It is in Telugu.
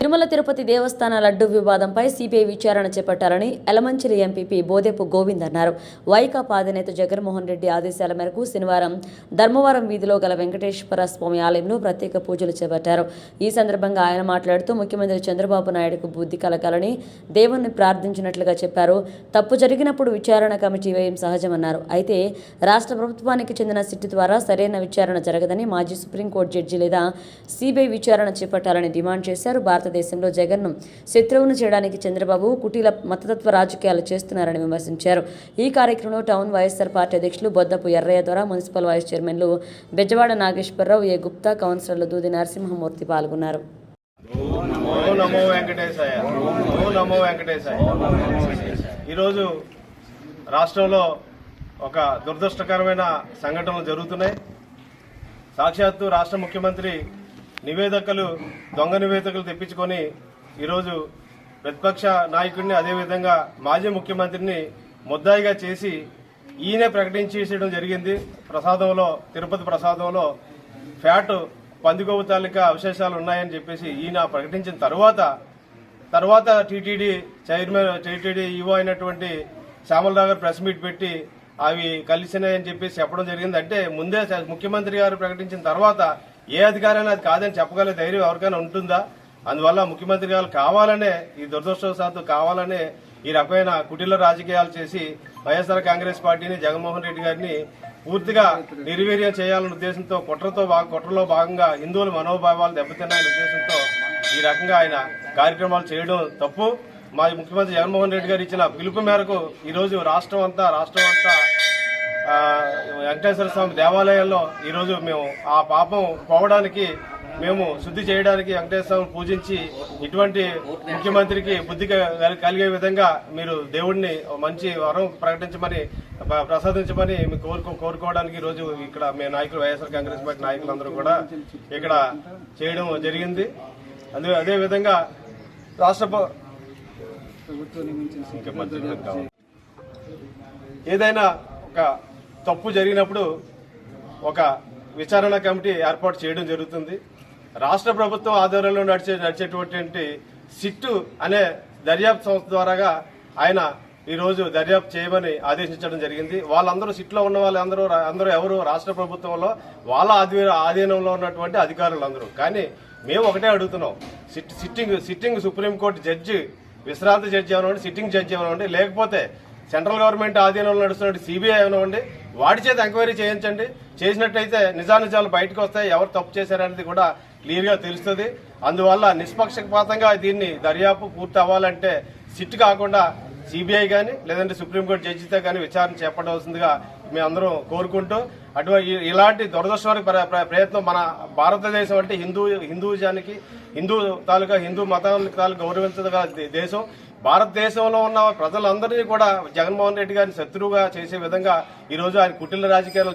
తిరుమల తిరుపతి దేవస్థాన లడ్డు వివాదంపై సిబిఐ విచారణ చేపట్టాలని ఎలమంచిలి ఎంపీపీ బోదెపు గోవింద్ అన్నారు. వైకాపా అధినేత జగన్మోహన్ రెడ్డి ఆదేశాల మేరకు శనివారం ధర్మవరం వీధిలో గల వెంకటేశ్వర స్వామి ఆలయంలో ప్రత్యేక పూజలు చేపట్టారు. ఈ సందర్భంగా ఆయన మాట్లాడుతూ ముఖ్యమంత్రి చంద్రబాబు నాయుడుకు బుద్ధి కలగాలని దేవుణ్ణి ప్రార్థించినట్లుగా చెప్పారు. తప్పు జరిగినప్పుడు విచారణ కమిటీ వేయం సహజమన్నారు. అయితే రాష్ట్ర ప్రభుత్వానికి చెందిన సిట్టు ద్వారా సరైన విచారణ జరగదని మాజీ సుప్రీంకోర్టు జడ్జి లేదా సిబిఐ విచారణ చేపట్టాలని డిమాండ్ చేశారు. భారత భారతదేశంలో జగన్ను శత్రువును చేయడానికి చంద్రబాబు కుటీల మతతత్వ రాజకీయాలు చేస్తున్నారని విమర్శించారు. ఈ కార్యక్రమంలో టౌన్ వైఎస్ఆర్ పార్టీ అధ్యక్షులు బొద్దపు ఎర్రయ్య ద్వారా మున్సిపల్ వైస్ చైర్మన్లు బెజవాడ నాగేశ్వరరావు ఏ గుప్తా కౌన్సిలర్లు దూది నరసింహమూర్తి పాల్గొన్నారు. ఈరోజు రాష్ట్రంలో ఒక దురదృష్టకరమైన సంఘటనలు జరుగుతున్నాయి. సాక్షాత్తు రాష్ట్ర ముఖ్యమంత్రి నివేదికలు దొంగ నివేదికలు తెప్పించుకొని ఈరోజు ప్రతిపక్ష నాయకుడిని అదేవిధంగా మాజీ ముఖ్యమంత్రిని ముద్దాయిగా చేసి ఈయనే ప్రకటించేసేయడం జరిగింది. ప్రసాదంలో తిరుపతి ప్రసాదంలో ఫ్యాట్ పందికొవ్వు తాలూకా అవశేషాలు ఉన్నాయని చెప్పేసి ఈయన ప్రకటించిన తర్వాత తర్వాత టీటీడీ చైర్మన్ టీటీడీ ఈవో అయినటువంటి శ్యామలరావు గారు ప్రెస్ మీట్ పెట్టి అవి కలిసినాయని చెప్పేసి చెప్పడం జరిగింది. అంటే ముందే ముఖ్యమంత్రి గారు ప్రకటించిన తర్వాత ఏ అధికారైనా అది కాదని చెప్పగల ధైర్యం ఎవరికైనా ఉంటుందా? అందువల్ల ముఖ్యమంత్రి గారు కావాలనే ఈ దురదృష్టవశాత్తు కావాలనే ఈ రకమైన కుటిల రాజకీయాలు చేసి వైఎస్ఆర్ కాంగ్రెస్ పార్టీని జగన్మోహన్ రెడ్డి గారిని పూర్తిగా నిర్వీర్యం చేయాలనే ఉద్దేశంతో కుట్రతో భాగ కుట్రలో భాగంగా హిందువుల మనోభావాలు దెబ్బతిన్నాయనే ఉద్దేశంతో ఈ రకంగా ఆయన కార్యక్రమాలు చేయడం తప్పు. మా ముఖ్యమంత్రి జగన్మోహన్ రెడ్డి గారు ఇచ్చిన పిలుపు మేరకు ఈరోజు రాష్ట్రం అంతా రాష్ట్రం అంతా వెంకటేశ్వర స్వామి దేవాలయాల్లో ఈ రోజు మేము ఆ పాపం పోవడానికి మేము శుద్ధి చేయడానికి వెంకటేశ్వర స్వామిని పూజించి ఇటువంటి ముఖ్యమంత్రికి బుద్ధి కల- కలిగే విధంగా మీరు దేవుడిని మంచి వరం ప్రకటించమని ప్రసాదించమని కోరుకో కోరుకోవడానికి ఈ రోజు ఇక్కడ మేము నాయకులు వైఎస్ఆర్ కాంగ్రెస్ పార్టీ నాయకులందరూ కూడా ఇక్కడ చేయడం జరిగింది అదే అదే విధంగా రాష్ట్ర. ఏదైనా ఒక తప్పు జరిగినప్పుడు ఒక విచారణ కమిటీ ఏర్పాటు చేయడం జరుగుతుంది. రాష్ట్ర ప్రభుత్వం ఆధ్వర్యంలో నడిచే నడిచేటువంటి సిట్టు అనే దర్యాప్తు సంస్థ ద్వారాగా ఆయన ఈరోజు దర్యాప్తు చేయమని ఆదేశించడం జరిగింది. వాళ్ళందరూ సిట్లో ఉన్న వాళ్ళందరూ అందరూ ఎవరు? రాష్ట్ర ప్రభుత్వంలో వాళ్ళ ఆధీ ఆధీనంలో ఉన్నటువంటి అధికారులు అందరూ కానీ మేము ఒకటే అడుగుతున్నాం. Sit sitting sitting supreme court judge విశ్రాంతి జడ్జి అవనివ్వండి సిట్టింగ్ జడ్జి అవనివ్వండి లేకపోతే సెంట్రల్ గవర్నమెంట్ ఆధీనంలో నడుస్తున్న సిబిఐ అవనివ్వండి వాడి చేత ఎంక్వైరీ చేయించండి. చేసినట్టయితే నిజానిజాలు బయటకు వస్తాయి ఎవరు తప్పు చేశారనేది కూడా క్లియర్గా తెలుస్తుంది. అందువల్ల నిష్పక్షపాతంగా దీన్ని దర్యాప్తు పూర్తి అవ్వాలంటే సిట్ కాకుండా సిబిఐ కానీ లేదంటే సుప్రీంకోర్టు జడ్జితో కానీ విచారణ చేపట్టవలసిందిగా మేమందరం కోరుకుంటూ అటువంటి ఇలాంటి దురదృష్టమైన ప్ర- ప్రయత్నం మన భారతదేశం అంటే హిందూ హిందూజానికి హిందూ తాలూకా హిందూ మతానికి తాలూకా గౌరవించదగల దేశం. భారతదేశంలో ఉన్న ప్రజలందరినీ కూడా జగన్మోహన్ రెడ్డి గారిని శత్రువుగా చేసే విధంగా ఈ రోజు ఆయన కుటిల రాజకీయాలు